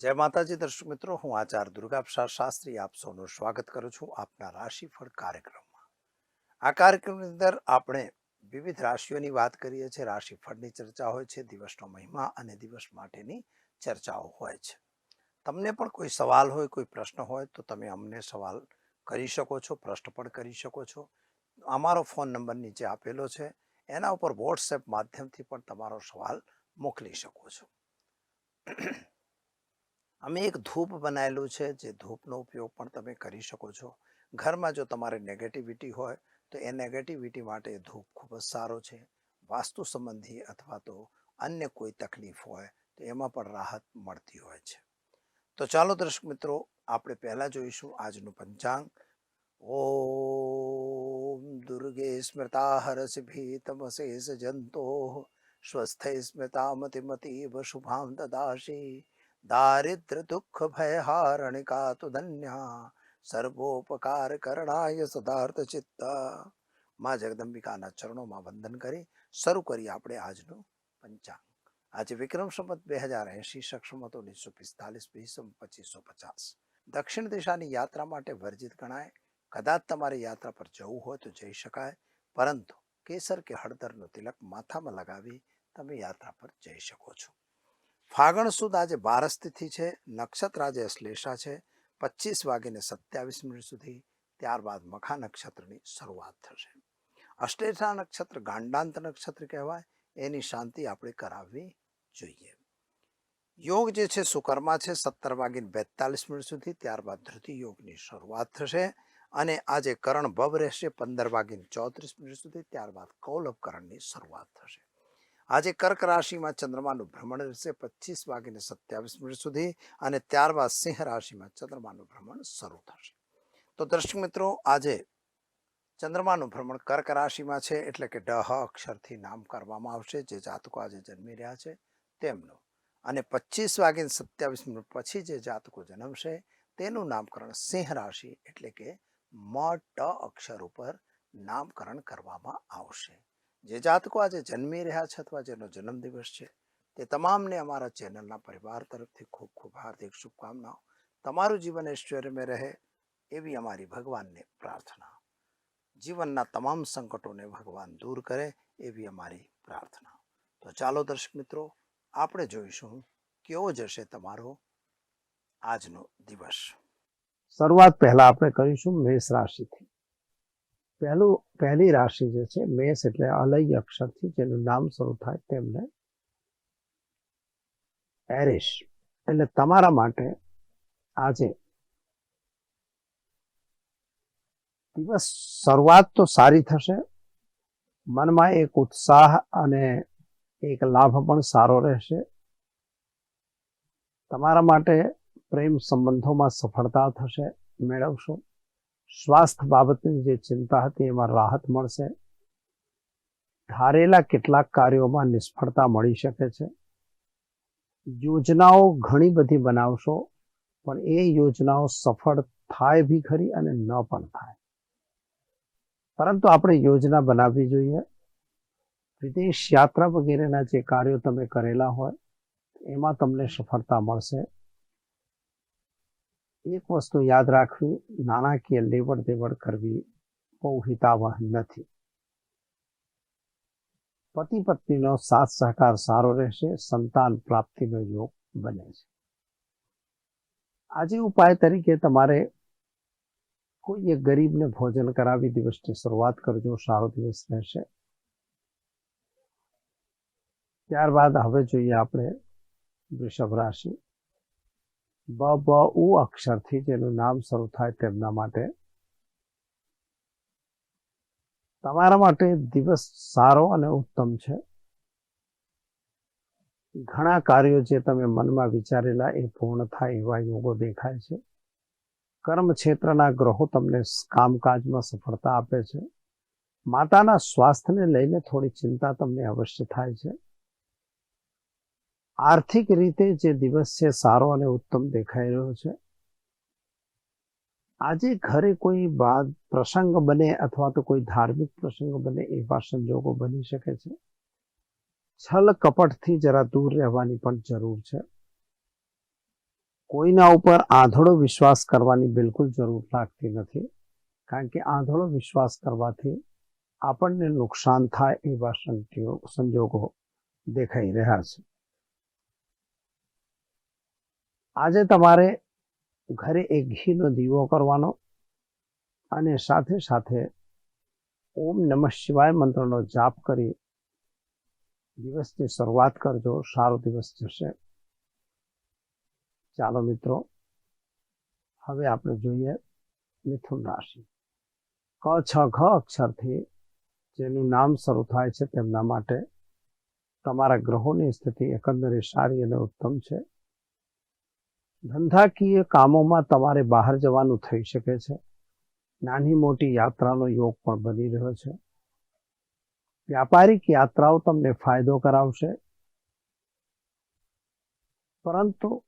જય માતાજી, દર્શક મિત્રો, હું આચાર્ય દુર્ગાપ્રસાદ શાસ્ત્રી, આપ સૌનું સ્વાગત કરું છું આપના રાશિફળ કાર્યક્રમમાં. આ કાર્યક્રમની અંદર આપણે વિવિધ રાશિઓની વાત કરીએ છીએ. રાશિફળની ચર્ચા હોય છે, દિવસનો મહિમા અને દિવસ માટેની ચર્ચાઓ હોય છે. તમને પણ કોઈ સવાલ હોય, કોઈ પ્રશ્ન હોય, તો તમે અમને સવાલ કરી શકો છો, પ્રશ્ન પણ કરી શકો છો. અમારો ફોન નંબર નીચે આપેલો છે. એના ઉપર વોટ્સએપ માધ્યમથી પણ તમારો સવાલ મોકલી શકો છો. અમે એક ધૂપ બનાવેલું છે, જે ધૂપનો ઉપયોગ પણ તમે કરી શકો છો. ઘરમાં જો તમારે નેગેટિવિટી હોય, તો એ નેગેટિવિટી માટે ધૂપ ખૂબ જ સારો છે. વાસ્તુ સંબંધી અથવા તો અન્ય કોઈ તકલીફ હોય, તો એમાં પણ રાહત મળતી હોય છે. તો ચાલો દર્શક મિત્રો, આપણે પહેલા જોઈશું આજનું પંચાંગ. ઓમ દુર્ગે સ્મૃતા હરસ ભીતમશેષ જંતો. સ્વસ્થૈ સ્મૃતામતિમતીવ શુભાં દદાશી દારિદ્ર દુઃખ ભયહારણિકા તુ ધન્યા. સર્વોપકાર કરણાય સદાર્થ ચિત્ત. માં જગદંબિકાના ચરણોમાં વંદન કરી શરૂ કરીએ આપણે આજનું પંચાંગ. આજે વિક્રમ સંમત બે હજાર એંશી સક્ષમત ઓગણીસો પિસ્તાલીસ બીસમ પચીસો પચાસ. દક્ષિણ દિશાની યાત્રા માટે વર્જિત ગણાય. કદાચ તમારે યાત્રા પર જવું હોય તો જઈ શકાય. પરંતુ કેસર કે હળદરનો તિલક માથામાં લગાવી તમે યાત્રા પર જઈ શકો છો. ફાગણ સુદ આજે બારસ તિથિ છે, નક્ષત્ર આજે અશ્લેષા છે. પચીસ વાગીને સત્યાવીસ મિનિટ સુધી ત્યારબાદ મખા નક્ષત્રની શરૂઆત થશે. અશ્લેષા નક્ષત્ર ગાંડાંત નક્ષત્ર કહેવાય, એની શાંતિ આપણે કરાવવી જોઈએ. યોગ જે છે સુકર્મા છે, સત્તર વાગીને બેતાલીસ મિનિટ સુધી ત્યારબાદ ધૃતિ યોગની શરૂઆત થશે અને આજે કરણ ભવ રહેશે, પંદર વાગીને ચોત્રીસ મિનિટ સુધી ત્યારબાદ કૌલભ કરણની શરૂઆત થશે. આજે કર્ક રાશિમાં ચંદ્રમાનું ભ્રમણ રહેશે. પચીસ વાગીને સત્યાવીસ મિનિટ સુધી અને ત્યારબાદ સિંહ રાશિમાં ચંદ્રમાનું ભ્રમણ શરૂ થશે. તો દર્શક મિત્રો, આજે ચંદ્રમાનું ભ્રમણ કર્ક રાશિમાં છે એટલે કે ડહ અક્ષરથી નામ કરવામાં આવશે. જે જાતકો આજે જન્મી રહ્યા છે તેમનું. અને પચીસ વાગીને સત્યાવીસ મિનિટ પછી જે જાતકો જન્મશે તેનું નામકરણ સિંહ રાશિ એટલે કે મ, ટ અક્ષર ઉપર નામકરણ કરવામાં આવશે. જે જાતકો આજે જન્મી રહ્યા છે અથવા જેનો જન્મદિવસ છે, તે તમામને અમારા ચેનલના પરિવાર તરફથી ખૂબ ખૂબ હાર્દિક શુભકામનાઓ. તમારું જીવન ઐશ્વર્યમય રહે એવી અમારી ભગવાનને પ્રાર્થના. જીવનના તમામ સંકટોને ભગવાન દૂર કરે એવી અમારી પ્રાર્થના. તો ચાલો દર્શક મિત્રો, આપણે જોઈશું કેવો જશે તમારો આજનો દિવસ. શરૂઆત પહેલા આપણે કરીશું મેષ રાશિથી. પહેલું, પહેલી રાશિ જે છે, મેષ એટલે અલય અક્ષરથી જેનું નામ શરૂ થાય તેમને એરિશ એટલે તમારા માટે આજે દિવસ શરૂઆત તો સારી થશે. મનમાં એક ઉત્સાહ અને એક લાભ પણ સારો રહેશે. તમારા માટે પ્રેમ સંબંધોમાં સફળતા થશે, મેળવશો. સ્વાસ્થ્ય બાબતની જે ચિંતા હતી એમાં રાહત મળશે. ધારેલા કેટલાક કાર્યોમાં નિષ્ફળતા મળી શકે છે. યોજનાઓ ઘણી બધી બનાવશો, પણ એ યોજનાઓ સફળ થાય બી ખરી અને ન પણ થાય. પરંતુ આપણે યોજના બનાવવી જોઈએ. વિદેશ યાત્રા વગેરેના જે કાર્યો તમે કરેલા હોય, એમાં તમને સફળતા મળશે. એક વસ્તુ યાદ રાખવી, નાણાકીય લેવડ દેવડ કરવી બહુ હિતાવહ નથી. પતિ પત્નીનો સાથ સહકાર સારો રહેશે, સંતાન પ્રાપ્તિનો યોગ બને છે. આજે ઉપાય તરીકે તમારે કોઈ એક ગરીબને ભોજન કરાવી દિવસની શરૂઆત કરજો, સારો દિવસ રહેશે. ત્યારબાદ હવે જોઈએ આપણે વૃષભ રાશિ. બ અક્ષરથી જેનું નામ શરૂ થાય તેમના માટે. તમારા માટે દિવસ સારો અને ઉત્તમ છે. ઘણા કાર્યો જે તમે મનમાં વિચારેલા એ પૂર્ણ થાય એવા યોગો દેખાય છે. કર્મ ક્ષેત્રના ગ્રહો તમને કામકાજમાં સફળતા આપે છે. માતાના સ્વાસ્થ્યને લઈને થોડી ચિંતા તમને અવશ્ય થાય છે. આર્થિક રીતે જે દિવસ છે સારો અને ઉત્તમ દેખાઈ રહ્યો છે. આજે ઘરે કોઈ બાદ પ્રસંગ બને અથવા તો કોઈ ધાર્મિક પ્રસંગ બને એવા સંજોગો બની શકે છે. છલ કપટથી જરા દૂર રહેવાની પણ જરૂર છે. કોઈના ઉપર આંધળો વિશ્વાસ કરવાની બિલકુલ જરૂર લાગતી નથી, કારણ કે આંધળો વિશ્વાસ કરવાથી આપણને નુકસાન થાય એવા સંજોગો સંજોગો દેખાઈ રહ્યા છે. આજે તમારે ઘરે એક ઘીનો દીવો કરવાનો અને સાથે સાથે ઓમ નમઃ શિવાય મંત્રનો જાપ કરી દિવસની શરૂઆત કરજો. સારો દિવસ જશે. ચાલો મિત્રો, હવે આપણે જોઈએ મિથુન રાશિ. ક, છ, ઘ અક્ષરથી જેનું નામ શરૂ થાય છે તેમના માટે તમારા ગ્રહોની સ્થિતિ એકંદરે સારી અને ઉત્તમ છે. ધંધાકીય કામોમાં તમારે બહાર જવાનું થઈ શકે છે. નાની મોટી યાત્રાનો યોગ પણ બની રહ્યો છે. વ્યાપારિક યાત્રાઓ તમને ફાયદો કરાવશે. પરંતુ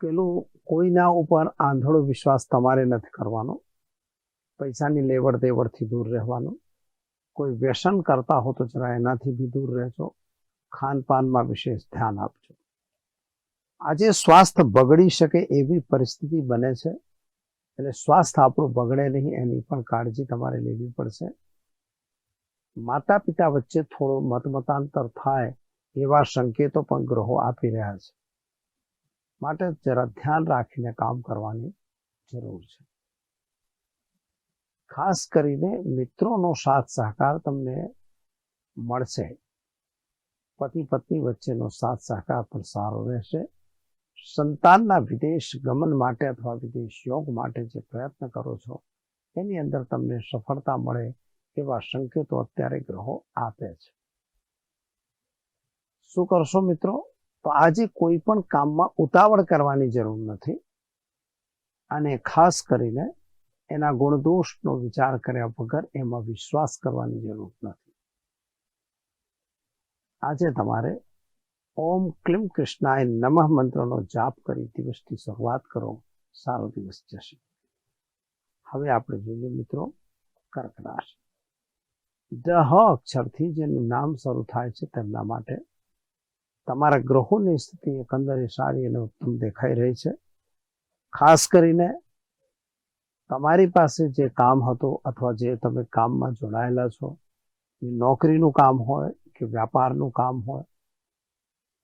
પેલું કોઈના ઉપર આંધળો વિશ્વાસ તમારે નથી કરવાનો. પૈસાની લેવડ દેવડથી દૂર રહેવાનું. કોઈ વ્યસન કરતા હો તો જરા એનાથી બી દૂર રહેજો. ખાનપાનમાં વિશેષ ધ્યાન આપજો. આજે સ્વાસ્થ્ય બગડી શકે એવી પરિસ્થિતિ બને છે. એટલે સ્વાસ્થ્ય આપણું બગડે નહીં, એની પણ કાળજી તમારે લેવી પડશે. માતા પિતા વચ્ચે થોડો મતમતાંતર થાય એવા સંકેતો પણ ગ્રહો આપી રહ્યા છે. માટે જરા ધ્યાન રાખીને કામ કરવાની જરૂર છે. ખાસ કરીને મિત્રોનો સાથ સહકાર તમને મળશે. પતિ પત્ની વચ્ચેનો સાથ સહકાર પણ સારો રહેશે. સંતાનના વિદેશ ગમન માટે અથવા વિદેશ યોગ માટે જે પ્રયત્ન કરો છો, એની અંદર તમને સફળતા મળે એવા સંકેતો અત્યારે ગ્રહો આપે છે. શું કરશો મિત્રો? તો આજે કોઈ પણ કામમાં ઉતાવળ કરવાની જરૂર નથી અને ખાસ કરીને એના ગુણદોષનો વિચાર કર્યા વગર એમાં વિશ્વાસ કરવાની જરૂર નથી. આજે તમારે ઓમ ક્લીમ કૃષ્ણાય નમઃ મંત્રનો જાપ કરી દિવસની શરૂઆત કરો. સારો દિવસ જશે. હવે આપણે જોઈએ મિત્રો કર્ક રાશિ ડ અક્ષરથી જેનું નામ શરૂ થાય છે તેમના માટે તમારા ગ્રહોની સ્થિતિ એકંદરે સારી અને ઉત્તમ દેખાઈ રહી છે. ખાસ કરીને તમારી પાસે જે કામ હતું અથવા જે તમે કામમાં જોડાયેલા છો, એ નોકરીનું કામ હોય કે વ્યાપારનું કામ હોય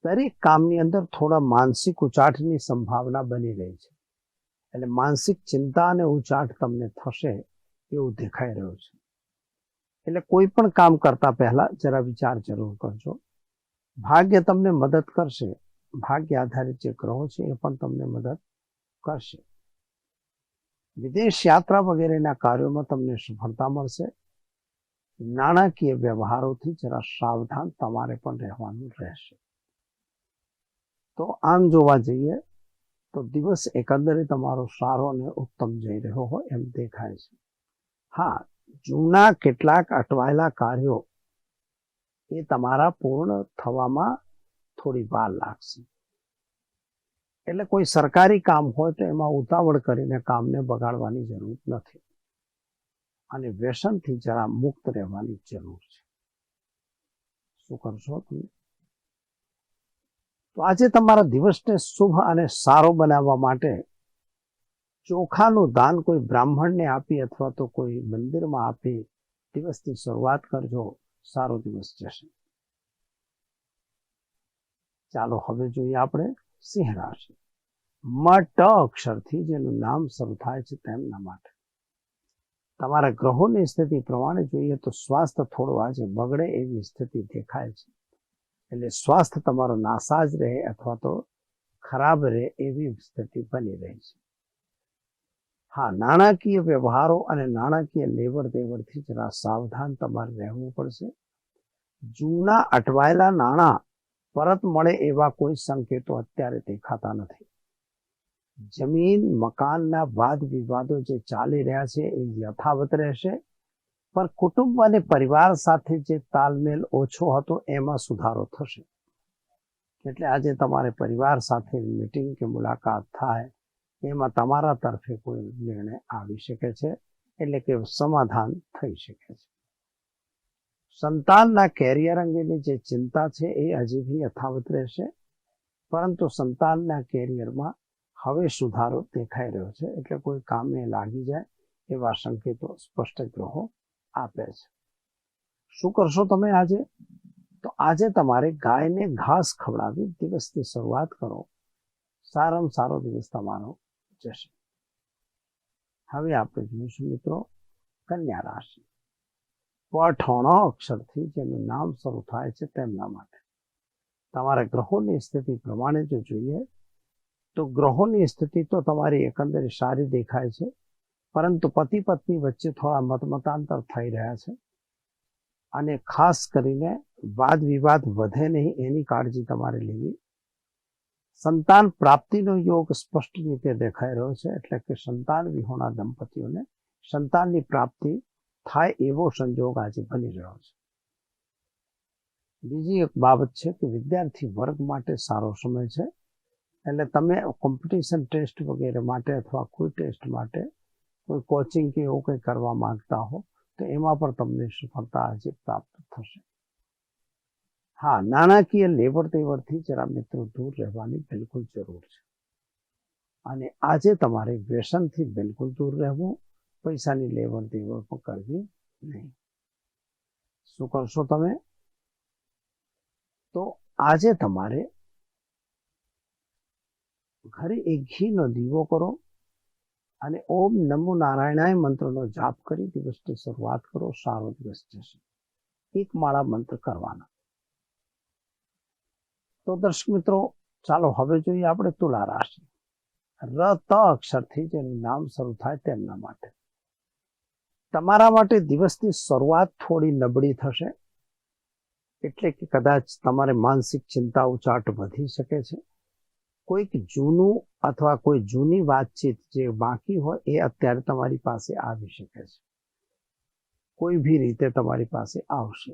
દરેક કામની અંદર થોડા માનસિક ઉચાટની સંભાવના બની રહી છે. એટલે માનસિક ચિંતા અને ઉચાટ તમને થશે એવું દેખાઈ રહ્યું છે. એટલે કોઈ પણ કામ કરતા પહેલા જરા વિચાર જરૂર કરજો. ભાગ્ય તમને મદદ કરશે. ભાગ્ય આધારિત જે ગ્રહો છે એ પણ તમને મદદ કરશે. વિદેશ યાત્રા વગેરેના કાર્યોમાં તમને સફળતા મળશે. નાણાકીય વ્યવહારોથી જરા સાવધાન તમારે પણ રહેવાનું રહેશે. તો આમ જોવા જઈએ તો દિવસ એકંદરે તમારો સારો અને ઉત્તમ જઈ રહ્યો હોય એમ દેખાય છે. હા, જૂના કેટલાક અટવાયેલા કાર્યો એ તમારા પૂર્ણ થવામાં થોડી વાર લાગશે. એટલે કોઈ સરકારી કામ હોય તો એમાં ઉતાવળ કરીને કામને બગાડવાની જરૂર નથી. અને વ્યસનથી જરા મુક્ત રહેવાની જરૂર છે. શું કરશો તમે? તો આજે તમારા દિવસને શુભ અને સારો બનાવવા માટે ચોખાનું દાન કોઈ બ્રાહ્મણને આપી અથવા તો કોઈ મંદિરમાં આપી દિવસની શરૂઆત કરજો. સારો દિવસ જશે. ચાલો હવે જોઈએ આપણે સિંહ રાશિ. મટ અક્ષરથી જેનું નામ શરૂ થાય છે તેમના માટે. તમારા ગ્રહોની સ્થિતિ પ્રમાણે જોઈએ તો સ્વાસ્થ્ય થોડું આજે બગડે એવી સ્થિતિ દેખાય છે. એટલે સ્વાસ્થ્ય તમારો નાસાજ રહે અથવા તો ખરાબ રહે એવી સ્થિતિ બની રહી છે. હા, નાણાકીય વ્યવહારો અને નાણાકીય લેવડ દેવડથી જરા સાવધાન તમારે રહેવું પડશે. જૂના અટવાયેલા નાણાં પરત મળે એવા કોઈ સંકેતો અત્યારે દેખાતા નથી. જમીન, મકાનના વાદ વિવાદો જે ચાલી રહ્યા છે એ યથાવત રહેશે. પણ કુટુંબ અને પરિવાર સાથે જે તાલમેલ ઓછો હતો, એમાં સુધારો થશે. એટલે આજે તમારે પરિવાર સાથે મીટિંગ કે મુલાકાત થાય, એમાં તમારા તરફે કોઈ નિર્ણય આવી શકે છે, એટલે કે સમાધાન થઈ શકે છે. સંતાનના કેરિયર અંગેની જે ચિંતા છે, એ હજી બી યથાવત રહેશે, પરંતુ સંતાનના કેરિયરમાં હવે સુધારો દેખાઈ રહ્યો છે, એટલે કોઈ કામને લાગી જાય, એવા સંકેતો સ્પષ્ટ ગ્રહો આપે છે. શું કરશો તમે આજે? તો આજે તમારે ગાયને ઘાસ ખવડાવી દિવસની શરૂઆત કરો. સારામાં સારો દિવસ તમારો જશે. હવે આપણે જોઈશું મિત્રો કન્યા રાશિ. પઠોણો અક્ષરથી જેનું નામ શરૂ થાય છે તેમના માટે. તમારા ગ્રહોની સ્થિતિ પ્રમાણે જો જોઈએ, તો ગ્રહોની સ્થિતિ તો તમારી એકંદરે સારી દેખાય છે. પરંતુ પતિ પત્ની વચ્ચે થોડા મતમતાંતર થઈ રહ્યા છે. અને ખાસ કરીને વાદ વિવાદ વધે નહીં એની કાળજી તમારે લેવી. સંતાન પ્રાપ્તિનો યોગ સ્પષ્ટ રીતે દેખાઈ રહ્યો છે, એટલે કે સંતાન વિહોણા દંપતીઓને સંતાનની પ્રાપ્તિ થાય એવો સંજોગ આજે બની રહ્યો છે. બીજી એક બાબત છે કે વિદ્યાર્થી વર્ગ માટે સારો સમય છે. એટલે તમે કોમ્પિટિશન ટેસ્ટ વગેરે માટે અથવા કોઈ ટેસ્ટ માટે કોચિંગ કે એવું કંઈ કરવા માંગતા હો, તો એમાં પણ તમને સફળતા આજે પ્રાપ્ત થશે. હા, નાણાકીય લેવડ દેવડથી જરા મિત્રો દૂર રહેવાની બિલકુલ જરૂર છે. અને આજે તમારે વ્યસનથી બિલકુલ દૂર રહેવું, પૈસાની લેવડ દેવડ પણ કરવી નહીં. શું કરશો તમે? તો આજે તમારે ઘરે એક ઘીનો દીવો કરો. અને ઓમ નમો નારાયણાય મંત્રનો જાપ કરી દિવસની શરૂઆત કરો, સારો દિવસ જશે. એક માળા મંત્ર કરવાના. તો દર્શક મિત્રો, ચાલો હવે જોઈએ આપણે તુલા રાશિ. રત અક્ષરથી જેનું નામ શરૂ થાય તેમના માટે. તમારા માટે દિવસની શરૂઆત થોડી નબળી થશે. એટલે કે કદાચ તમારે માનસિક ચિંતા ઉચાટ વધી શકે છે. કોઈક જૂનું અથવા કોઈ જૂની વાતચીત જે બાકી હોય એ અત્યારે તમારી પાસે આવી શકે છે. કોઈ ભી રીતે તમારી પાસે આવશે.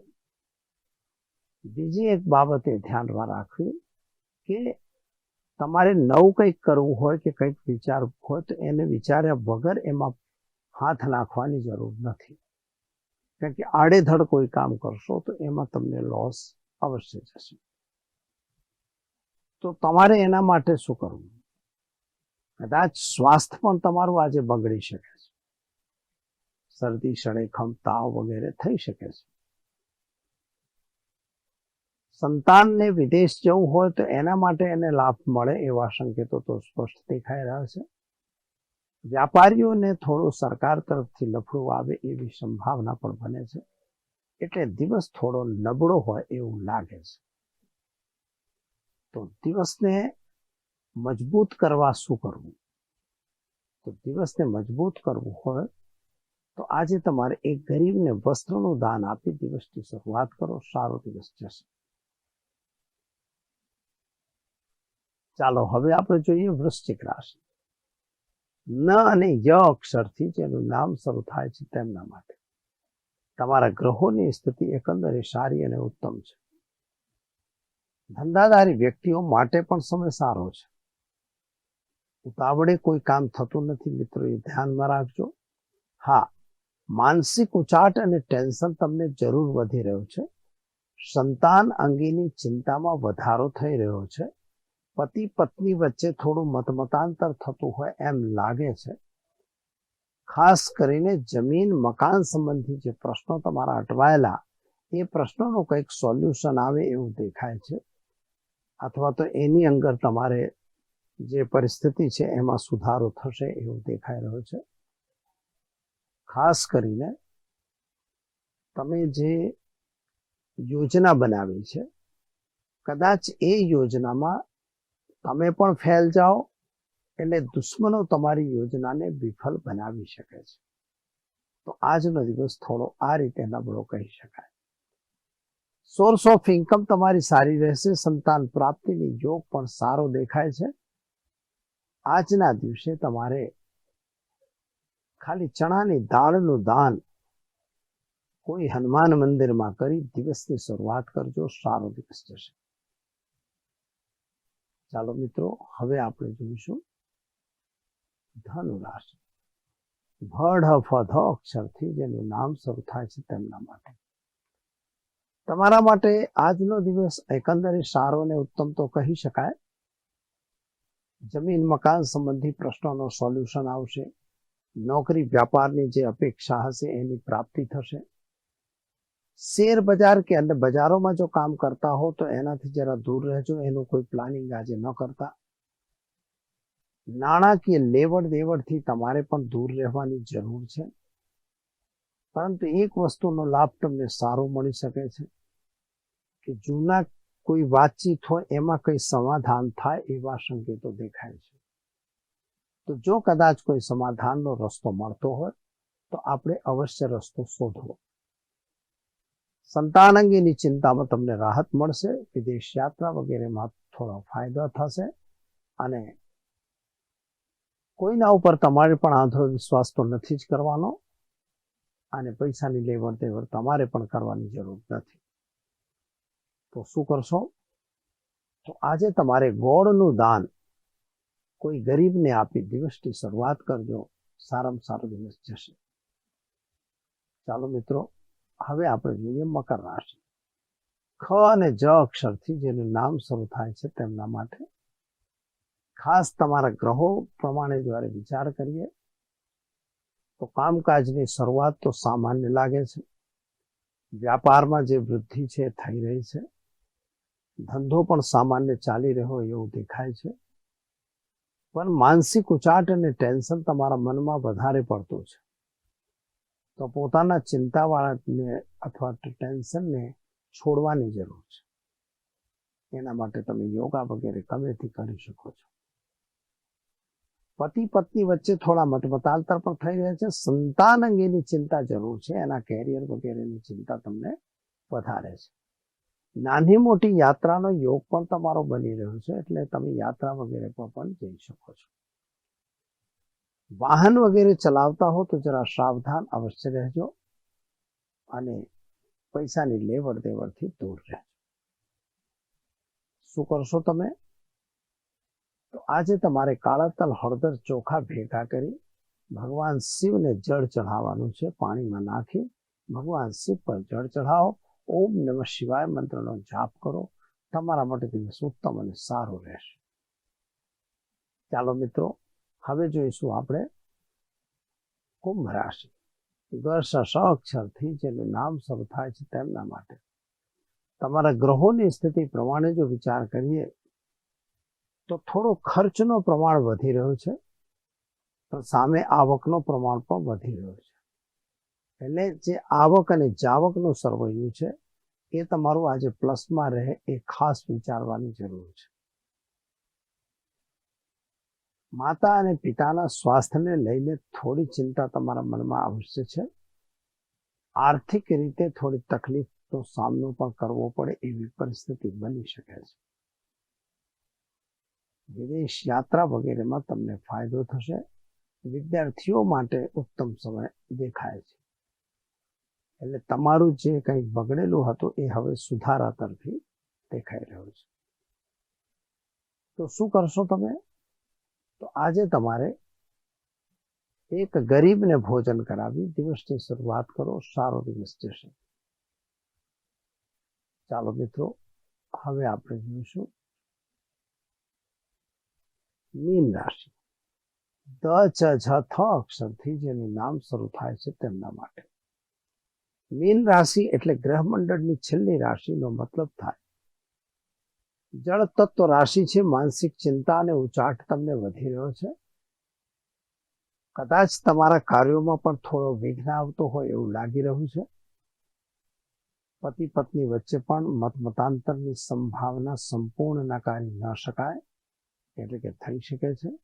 બીજી એક બાબતે ધ્યાનમાં રાખવી કે તમારે નવું કંઈક કરવું હોય કે કંઈક વિચારવું હોય તો એને વિચાર્યા વગર એમાં હાથ નાખવાની જરૂર નથી. કારણ કે આડેધડ કોઈ કામ કરશો તો એમાં તમને લોસ અવશ્ય જશે. તો તમારે એના માટે શું કરવું? કદાચ સ્વાસ્થ્ય પણ તમારું આજે બગડી શકે છે. શરદી શણેખમ તાવ વગેરે થઈ શકે છે. સંતાનને વિદેશ જવું હોય તો એના માટે એને લાભ મળે એવા સંકેતો તો સ્પષ્ટ દેખાઈ રહ્યા છે. વ્યાપારીઓને થોડું સરકાર તરફથી લફડું આવે એવી સંભાવના પણ બને છે. એટલે દિવસ થોડો નબળો હોય એવું લાગે છે. તો દિવસને મજબૂત કરવા શું કરવું? તો દિવસને મજબૂત કરવું હોય તો આજે તમારે એક ગરીબને વસ્ત્રનું દાન આપી દિવસની શરૂઆત કરો, સારો દિવસ જશે. ચાલો, હવે આપણે જોઈએ વૃશ્ચિક રાશિ. ન અને ય અક્ષરથી જેનું નામ શરૂ થાય છે તેમના માટે. તમારા ગ્રહોની સ્થિતિ એકંદરે સારી અને ઉત્તમ છે. ધંધાદારી વ્યક્તિઓ માટે પણ સમય સારો છે. ઉતાવળે કોઈ કામ થતું નથી મિત્રો, એ ધ્યાનમાં રાખજો. હા, માનસિક ઉચાટ અને ટેન્શન તમને જરૂર વધી રહ્યું છે. સંતાન અંગેની ચિંતામાં વધારો થઈ રહ્યો છે. પતિ પત્ની વચ્ચે થોડું મતમતાંતર થતું હોય એમ લાગે છે. ખાસ કરીને જમીન મકાન સંબંધી જે પ્રશ્નો તમારા અટવાયેલા, એ પ્રશ્નોનું કંઈક સોલ્યુશન આવે એવું દેખાય છે. અથવા તો એની અંદર તમારે જે પરિસ્થિતિ છે એમાં સુધારો થશે એવું દેખાઈ રહ્યો છે. ખાસ કરીને તમે જે યોજના બનાવી છે, કદાચ એ યોજનામાં તમે પણ ફેલ જાઓ, એટલે દુશ્મનો તમારી યોજનાને વિફલ બનાવી શકે છે. તો આજનો દિવસ થોડો આ રીતે નબળો કહી શકાય. સોર્સ ઓફ ઇન્કમ તમારી સારી રહેશે, સંતાન પ્રાપ્તિની યોગ પણ સારો દેખાય છે, આજના દિવસે તમારે ખાલી ચણાની દાળનું દાન કોઈ હનુમાન મંદિરમાં કરી દિવસની શરૂઆત કરજો, સારો દિવસ જશે. ચાલો મિત્રો, હવે આપણે જોઈશું ધનુ રાશિ ભડ ફધ અક્ષરથી જેનું નામ શરૂ થાય છે તેમના માટે. તમારા માટે આજનો દિવસ એકંદરે સારો અને ઉત્તમ તો કહી શકાય. જમીન મકાન સંબંધી પ્રશ્નોનો સોલ્યુશન આવશે. નોકરી વ્યાપારની જે અપેક્ષા હશે એની પ્રાપ્તિ થશે. શેર બજાર કે અન્ય બજારોમાં જો કામ કરતા હો તો એનાથી જરા દૂર રહેજો, એનું કોઈ પ્લાનિંગ આજે ન કરતા. નાણાકીય લેવડ દેવડથી તમારે પણ દૂર રહેવાની જરૂર છે. પરંતુ એક વસ્તુનો લાભ તમને સારો મળી શકે છે કે જૂના કોઈ વાતચીત હોય, એમાં કઈ સમાધાન થાય એવા સંકેતો દેખાય છે. તો જો કદાચ કોઈ સમાધાનનો રસ્તો મળતો હોય, તો આપણે અવશ્ય રસ્તો શોધવો. સંતાન અંગેની ચિંતામાં તમને રાહત મળશે, વિદેશ યાત્રા વગેરેમાં થોડો ફાયદો થશે અને કોઈના ઉપર તમારે પણ આંધળો વિશ્વાસ તો નથી જ કરવાનો. અને પૈસાની લેવડ દેવડ તમારે પણ કરવાની જરૂર નથી. તો શું કરશો? તો આજે તમારે ગોળનું દાન કોઈ ગરીબને આપી દિવસની શરૂઆત કરજો. સારામાં સારો દિવસ જશે. ચાલો મિત્રો, હવે આપણે જોઈએ મકર રાશિ. ખ અને જ અક્ષરથી જેનું નામ શરૂ થાય છે તેમના માટે ખાસ તમારા ગ્રહો પ્રમાણે જ્યારે વિચાર કરીએ. તો કામકાજની શરૂઆત તો સામાન્ય લાગે છે. વ્યાપારમાં જે વૃદ્ધિ છે થઈ રહી છે. ધંધો પણ સામાન્ય ચાલી રહ્યો એવું દેખાય છે. પણ માનસિક ઉચાટ અને ટેન્શન તમારા મનમાં વધારે પડતું છે. તો પોતાના ચિંતાવાળાને અથવા ટેન્શનને છોડવાની જરૂર છે. એના માટે તમે યોગા વગેરે ગમેથી કરી શકો છો. પતિ પત્ની વચ્ચે થોડા મતમતાંતર પણ થઈ રહ્યા છે. સંતાન અંગેની ચિંતા જરૂર છે. એના કેરિયર વગેરેની ચિંતા તમને વધારે છે. નાની મોટી યાત્રાનો યોગ પણ તમારો બની રહ્યો છે, એટલે તમે યાત્રા વગેરે પર પણ જઈ શકો છો. વાહન વગેરે ચલાવતા હો તો જરા સાવધાન અવશ્ય રહેજો અને પૈસાની લેવડ દેવડથી દૂર રહેજો. શું કરશો તમે? આજે તમારે કાળા તલ હળદર ચોખા ભેગા કરી ભગવાન શિવને જળ ચઢાવવાનું છે, પાણીમાં નાખી ભગવાન શિવ પર જળ ચઢાવો, ઓમ નમઃ શિવાય મંત્રનો જાપ કરો. તમારા માટે દિવસ ઉત્તમ અને સારો રહેશે. ચાલો મિત્રો, હવે જોઈશું આપણે કુંભ રાશિ. ગર્ષ અક્ષરથી જેનું નામ શરૂ થાય છે તેમના માટે. તમારા ગ્રહોની સ્થિતિ પ્રમાણે જો વિચાર કરીએ તો થોડો ખર્ચનો પ્રમાણ વધી રહ્યો છે, પણ સામે આવકનો પ્રમાણ પણ વધી રહ્યો છે. એટલે જે આવક અને જાવકનું સરવૈયું છે, એ તમારું આજે પ્લસમાં રહે એ ખાસ વિચારવાની જરૂર છે. માતા અને પિતાના સ્વાસ્થ્યને લઈને થોડી ચિંતા તમારા મનમાં અવશ્ય છે. આર્થિક રીતે થોડી તકલીફનો સામનો પણ કરવો પડે એવી પરિસ્થિતિ બની શકે છે. વિદેશ યાત્રા વગેરેમાં તમને ફાયદો થશે. વિદ્યાર્થીઓ માટે ઉત્તમ સમય દેખાય છે. એટલે તમારું જે કંઈ બગડેલું હતું એ હવે સુધારા તરફી દેખાઈ રહ્યું છે. તો શું કરશો તમે? તો આજે તમારે એક ગરીબને ભોજન કરાવી દિવસની શરૂઆત કરો સારો દિવસ જશે. ચાલો મિત્રો, હવે આપણે જોઈશું મીન રાશિ દ છ છ અક્ષરથી જેનું નામ શરૂ થાય છે તેમના માટે. મીન રાશિ એટલે ગ્રહમંડળની છેલ્લી રાશિનો મતલબ થાય. જળ તત્વ રાશિ છે, માનસિક ચિંતા અને ઉચાટ તમને વધી રહ્યો છે. કદાચ તમારા કાર્યોમાં પણ થોડો વિઘ્ન આવતો હોય એવું લાગી રહ્યું છે. પતિ પત્ની વચ્ચે પણ મત મતાંતરની સંભાવના સંપૂર્ણ નકારી ન શકાય. એટલે કે થઈ શકે છે.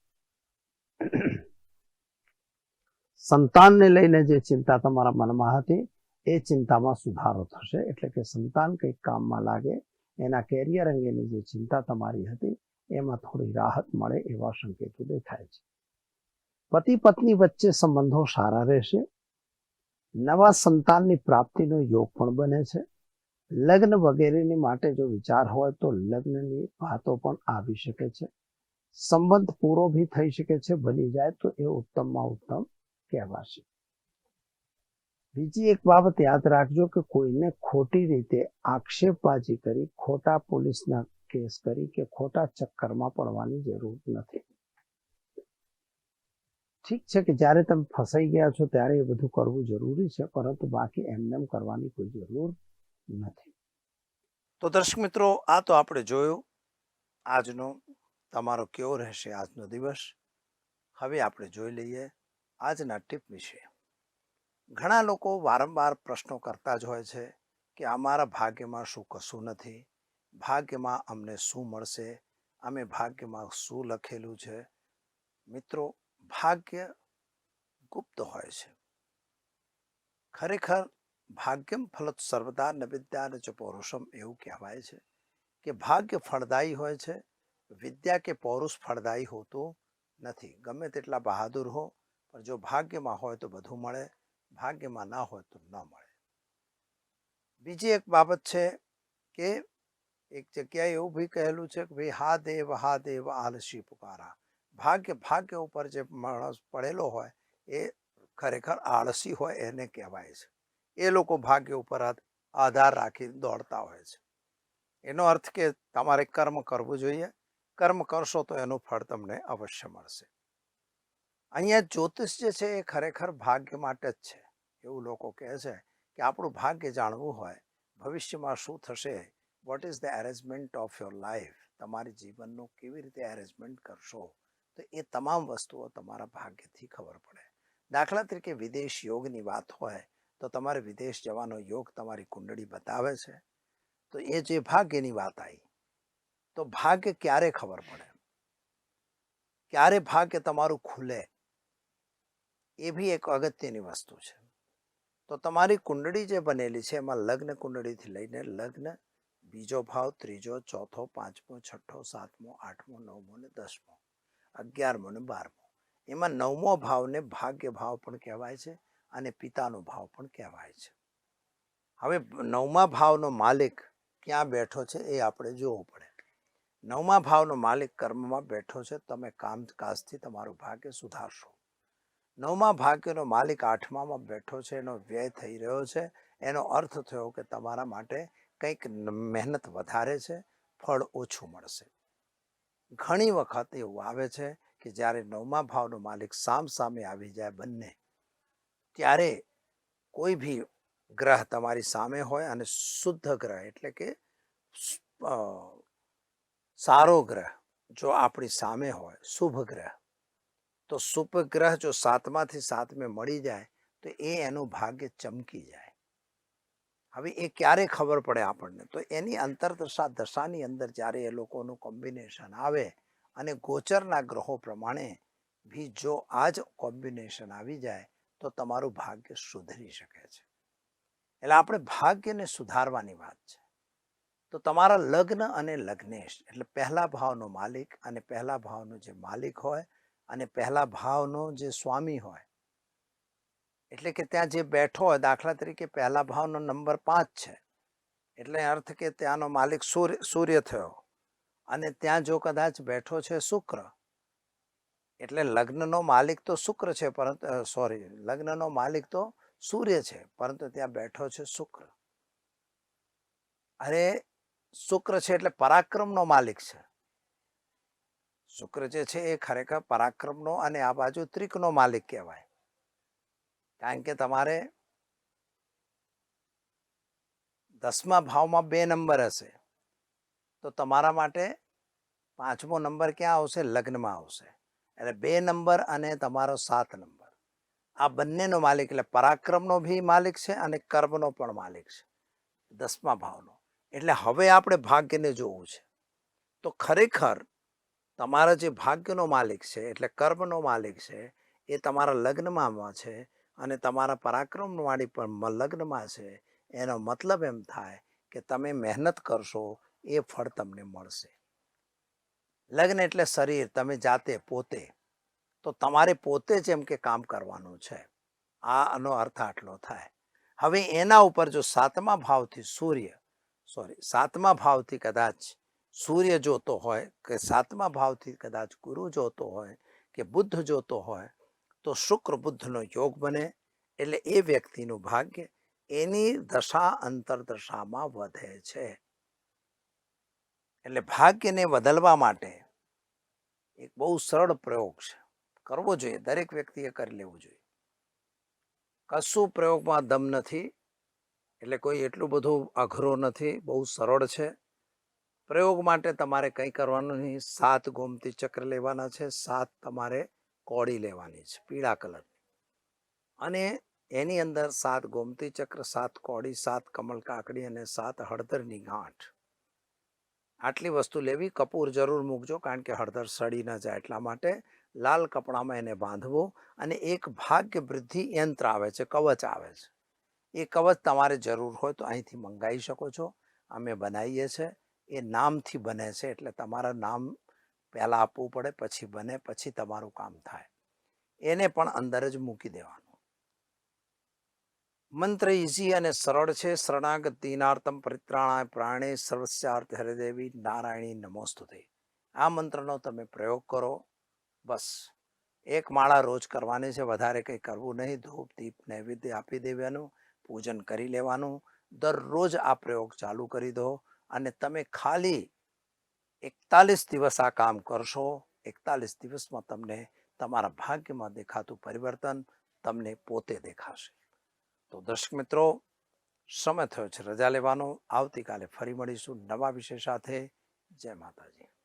સંતાનને લઈને જે ચિંતા તમારા મનમાં હતી, એ ચિંતામાં સુધારો થશે. એટલે કે સંતાન કંઈક કામમાં લાગે, એના કેરિયર અંગેની જે ચિંતા તમારી હતી, એમાં થોડી રાહત મળે એવા સંકેતો દેખાય છે. પતિ પત્ની વચ્ચે સંબંધો સારા રહેશે. નવા સંતાનની પ્રાપ્તિનો યોગ પણ બને છે. લગ્ન વગેરેની માટે જો વિચાર હોય તો લગ્નની વાતો પણ આવી શકે છે. સંબંધ પૂરો ભી થઈ શકે છે, બની જાય તો એ ઉત્તમમાં ઉત્તમ કહેવાશે. બીજી એક બાબત યાદ રાખજો કે કોઈને ખોટી રીતે આક્ષેપબાજી કરી, ખોટા પોલીસના કેસ કરી કે ખોટા ચક્કરમાં પડવાની જરૂર નથી. ઠીક છે કે જ્યારે તમે ફસાઈ ગયા છો ત્યારે એ બધું કરવું જરૂરી છે, પરંતુ બાકી એમનેમ કરવાની કોઈ જરૂર નથી. તો દર્શક મિત્રો, આ તો આપણે જોયું. આજનો તમારો કેવો રહેશે આજનો દિવસ? હવે આપણે જોઈ લઈએ આજના ટીપ વિશે. ઘણા લોકો વારંવાર પ્રશ્નો કરતા જ હોય છે કે અમારા ભાગ્યમાં શું કશું નથી? ભાગ્યમાં અમને શું મળશે? અમે ભાગ્યમાં શું લખેલું છે? મિત્રો, ભાગ્ય ગુપ્ત હોય છે. ખરેખર, ભાગ્યમ ફલત સર્વદા નવિદ્યા વિદ્યા ન ચ પૌરુષમ એવું કહેવાય છે કે ભાગ્ય ફળદાયી હોય છે વિદ્યા કે પૌરુષ ફળદાયી હોતું નથી. ગમે તેટલા બહાદુર હો, પણ જો ભાગ્યમાં હોય તો બધું મળે, ભાગ્યમાં ના હોય તો ન મળે. બીજી એક બાબત છે કે એક જગ્યાએ એવું બી કહેલું છે કે ભાઈ, હા દેવ હા દેવ, આલસી પુકારા. ભાગ્ય ભાગ્ય ઉપર જે માણસ પડેલો હોય, એ ખરેખર આળસી હોય એને કહેવાય છે. એ લોકો ભાગ્ય ઉપર આધ- આધાર રાખી દોડતા હોય છે. એનો અર્થ કે તમારે કર્મ કરવું જોઈએ કર્મ કરશો તો એનું ફળ તમને અવશ્ય મળશે. અહીંયા જ્યોતિષ જે છે એ ખરેખર ભાગ્ય માટે જ છે. એવું લોકો કહે છે કે આપણું ભાગ્ય જાણવું હોય, ભવિષ્યમાં શું થશે what is the arrangement of your life તમારી જીવનનું કેવી રીતે એરેન્જમેન્ટ કરશો? તો એ તમામ વસ્તુઓ તમારા ભાગ્યથી ખબર પડે. દાખલા તરીકે વિદેશ યોગની વાત હોય, તો તમારે વિદેશ જવાનો યોગ તમારી કુંડળી બતાવે છે. તો એ જે ભાગ્યની વાત આવી તો ભાગ્ય ક્યારે ખબર પડે? ક્યારે ભાગ્ય તમારું ખુલે? એ બી એક અગત્યની વસ્તુ છે. તો તમારી કુંડળી જે બનેલી છે, એમાં લગ્ન કુંડળીથી લઈને લગ્ન, બીજો ભાવ, ત્રીજો, ચોથો, પાંચમો, છઠ્ઠો, સાતમો, આઠમો, નવમો ને દસમો, અગિયારમો ને બારમો. એમાં નવમો ભાવને ભાગ્ય ભાવ પણ કહેવાય છે અને પિતાનો ભાવ પણ કહેવાય છે. હવે નવમા ભાવનો માલિક ક્યાં બેઠો છે એ આપણે જોવું પડે. નવમા ભાવનો માલિક કર્મમાં બેઠો છે. તમે કામકાજથી તમારું ભાગ્ય સુધારશો. નવમા ભાગ્યનો માલિક આઠમામાં બેઠો છે. એનો વ્યય થઈ રહ્યો છે. એનો અર્થ થયો કે તમારા માટે કંઈક મહેનત વધારે છે. ફળ ઓછું મળશે. ઘણી વખત એવું આવે છે કે જ્યારે નવમા ભાવનો માલિક સામ સામે આવી જાય બંને, ત્યારે કોઈ ભી ગ્રહ તમારી સામે હોય અને શુદ્ધ ગ્રહ એટલે કે સારો ગ્રહ જો આપણી સામે હોય, શુભ ગ્રહ, તો શુભ ગ્રહ જો સાતમાથી સાતમે મળી જાય, તો એ એનું ભાગ્ય ચમકી જાય. હવે એ ક્યારે ખબર પડે આપણને? તો એની અંતરદશા, દશાની અંદર જ્યારે એ લોકોનું કોમ્બિનેશન આવે અને ગોચરના ગ્રહો પ્રમાણે બી જો આ જ કોમ્બિનેશન આવી જાય, તો તમારું ભાગ્ય સુધરી શકે છે. એટલે આપણે ભાગ્યને સુધારવાની વાત છે. તો તમારા લગ્ન અને લગ્નેશ, એટલે પહેલા ભાવનો માલિક અને પહેલા ભાવનો જે માલિક હોય અને પહેલા ભાવનો જે સ્વામી હોય. એટલે કે ત્યાં જે બેઠો હોય, દાખલા તરીકે પહેલા ભાવનો નંબર પાંચ છે. એટલે અર્થ કે ત્યાંનો માલિક સૂર્ય સૂર્ય થયો. અને ત્યાં જો કદાચ બેઠો છે શુક્ર. એટલે લગ્નનો માલિક તો શુક્ર છે, પરંતુ સોરી લગ્નનો માલિક તો સૂર્ય છે, પરંતુ ત્યાં બેઠો છે શુક્ર. અરે શુક્ર છે એટલે પરાક્રમનો માલિક છે. શુક્ર જે છે એ ખરેખર પરાક્રમનો અને આ બાજુ ત્રિકનો માલિક કહેવાય. કારણ કે તમારે દસમા ભાવમાં બે નંબર હશે, તો તમારા માટે પાંચમો નંબર ક્યાં આવશે? લગ્નમાં આવશે. એટલે બે નંબર અને તમારો સાત નંબર. આ બંનેનો માલિક એટલે પરાક્રમનો ભી માલિક છે અને કર્મનો પણ માલિક છે. દસમા ભાવનો. એટલે હવે આપણે ભાગ્યને જોવું છે. તો ખરેખર તમારા જે ભાગ્યનો માલિક છે, એટલે કર્મનો માલિક છે, એ તમારા લગ્નમાં છે અને તમારા પરાક્રમવાળી પણ લગ્નમાં છે, એનો મતલબ એમ થાય કે તમે મહેનત કરશો, એ ફળ તમને મળશે. લગ્ન એટલે શરીર, તમે જાતે પોતે. તો તમારે પોતે જ એમ કે કામ કરવાનું છે. આ આનો અર્થ આટલો થાય. હવે એના ઉપર જો સાતમા ભાવથી સૂર્ય સોરી, સાતમા ભાવથી કદાચ સૂર્ય જોતો હોય કે સાતમા ભાવથી કદાચ ગુરુ જોતો હોય કે બુદ્ધ જોતો હોય, તો શુક્ર બુદ્ધનો યોગ બને એટલે એ વ્યક્તિનું ભાગ્ય એની દશા અંતરદશામાં વધે છે. એટલે ભાગ્યને બદલવા માટે એક બહુ સરળ પ્રયોગ છે. કરવો જોઈએ, દરેક વ્યક્તિએ કરી લેવું જોઈએ. કશું પ્રયોગમાં દમ નથી એટલે કોઈ એટલું બધું અઘરો નથી, બહુ સરળ છે. પ્રયોગ માટે તમારે કંઈ કરવાનું નહીં. સાત ગોમતી ચક્ર લેવાના છે. સાત તમારે કોડી લેવાની છે, પીળા કલરની. અને એની અંદર સાત ગોમતી ચક્ર, સાત કોડી સાત કમળ કાકડી અને સાત હળદરની ગાંઠ. આટલી વસ્તુ લેવી કપૂર જરૂર મૂકજો, કારણ કે હળદર સડી ન જાય એટલા માટે લાલ કપડામાં એને બાંધવો અને એક ભાગ્ય વૃદ્ધિ યંત્ર આવે છે, કવચ આવે છે. એ કવચ તમારે જરૂર હોય તો અહીંથી મંગાવી શકો છો. અમે બનાવીએ છીએ એ નામથી બને છે એટલે તમારા નામ પહેલાં આપવું પડે, પછી બને, પછી તમારું કામ થાય. એને પણ અંદર જ મૂકી દેવાનું. મંત્ર ઇઝી અને સરળ છે. શરણાગત દિનાર્તમ પરિત્રાણાય પ્રાણે સર્વસ્યાર્થ હરિદેવી નારાયણી નમોસ્તુતે. આ મંત્રનો તમે પ્રયોગ કરો. બસ. એક માળા રોજ કરવાની છે. વધારે કંઈ કરવું નહીં. ધૂપ, દીપ, નૈવેદ્ય આપી દેવાનું. પૂજન કરી લેવાનું. દરરોજ આ પ્રયોગ ચાલુ કરી દો અને તમે ખાલી એકતાલીસ દિવસ આ કામ કરશો. એકતાલીસ દિવસમાં તમને તમારા ભાગ્યમાં દેખાતું પરિવર્તન તમને પોતે દેખાશે. તો દર્શક મિત્રો, સમય થયો છે. રજા લેવાનો. આવતીકાલે ફરી મળીશું નવા વિષય સાથે. જય માતાજી.